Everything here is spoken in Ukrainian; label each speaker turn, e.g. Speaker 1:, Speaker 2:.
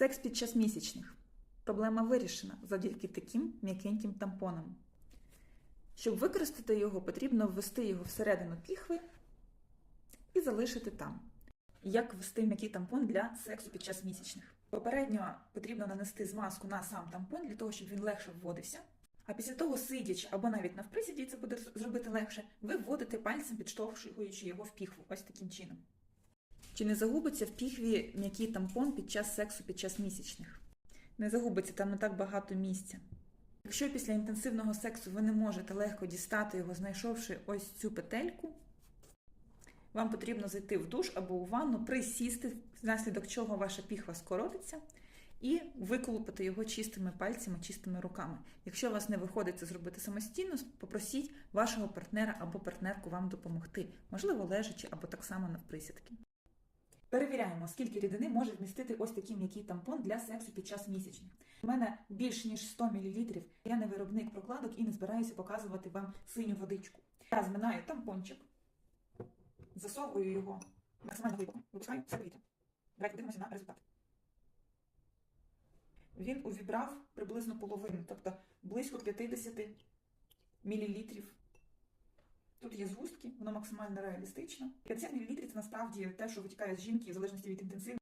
Speaker 1: Секс під час місячних. Проблема вирішена завдяки таким м'якеньким тампонам. Щоб використати його, потрібно ввести його всередину піхви і залишити там. Як ввести м'який тампон для сексу під час місячних? Попередньо потрібно нанести змазку на сам тампон для того, щоб він легше вводився. А після того, сидячи або навіть навприсіді, це буде зробити легше, ви вводите пальцем, підштовхуючи його в піхву, ось таким чином. Чи не загубиться в піхві м'який тампон під час сексу під час місячних? Не загубиться, там не так багато місця. Якщо після інтенсивного сексу ви не можете легко дістати його, знайшовши ось цю петельку, вам потрібно зайти в душ або у ванну, присісти, внаслідок чого ваша піхва скоротиться, і виколупати його чистими пальцями, чистими руками. Якщо у вас не виходить це зробити самостійно, попросіть вашого партнера або партнерку вам допомогти, можливо, лежачи або так само навприсідки. Перевіряємо, скільки рідини може вмістити ось такий м'який тампон для сексу під час місячних. У мене більш ніж 100 мл. Я не виробник прокладок і не збираюся показувати вам синю водичку. Я зминаю тампончик, засовую його максимально глибоко, випускаю все повітря. Давайте дивимося на результат. Він увібрав приблизно половину, тобто близько 50 мл. Тут є згустки, воно максимально реалістично. 50 мл це насправді те, що витікає з жінки в залежності від інтенсивності.